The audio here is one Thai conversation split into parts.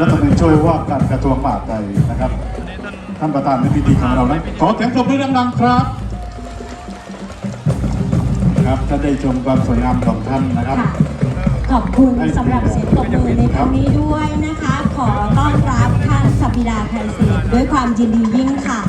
รัฐมนตรีช่วยว่าการกระทรวงมหาดไทยนะครับ ท่านประธานในพิธีของเรานะขอเสียงปรบมือดังๆครับครับจะได้ชมความสวยงามของท่านนะครับ ขอบคุณสำหรับเสียงตบมือในครั้งนี้ด้วยนะคะ ขอต้อนรับท่านสัพพิลาไทยเศษด้วยความยินดียิ่งค่ะ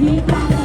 me you.